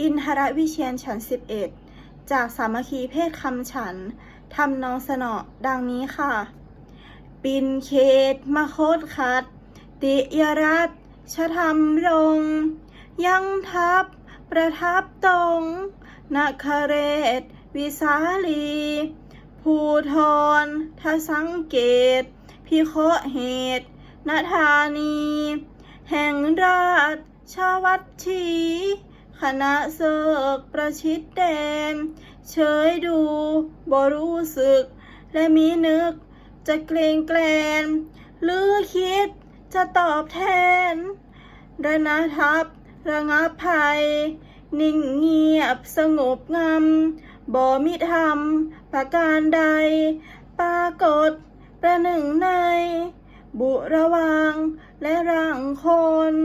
อินทรวิเชียนฉันสิบเอ็ดจากสามัคคีเพศคำฉันทำนองสนอดังนี้ค่ะ ปินเขตมโคตคัด ติยรัตชะธรรมรงยังทับประทับตรงนาคเรศ วิสาลี ภูทรทสังเกต พิเคเหตุนธานี แห่งราชวัตถี คณะเสกประชิดแดนเฉยดูบ่รู้สึก และมีนึกจะเกรงแกลนหรือคิดจะตอบแทนระนาทับระงับภัย นิ่งเงียบสงบงำบ่มิทำประการใด ปรากฏประหนึ่งใน บุระวังและร่างคน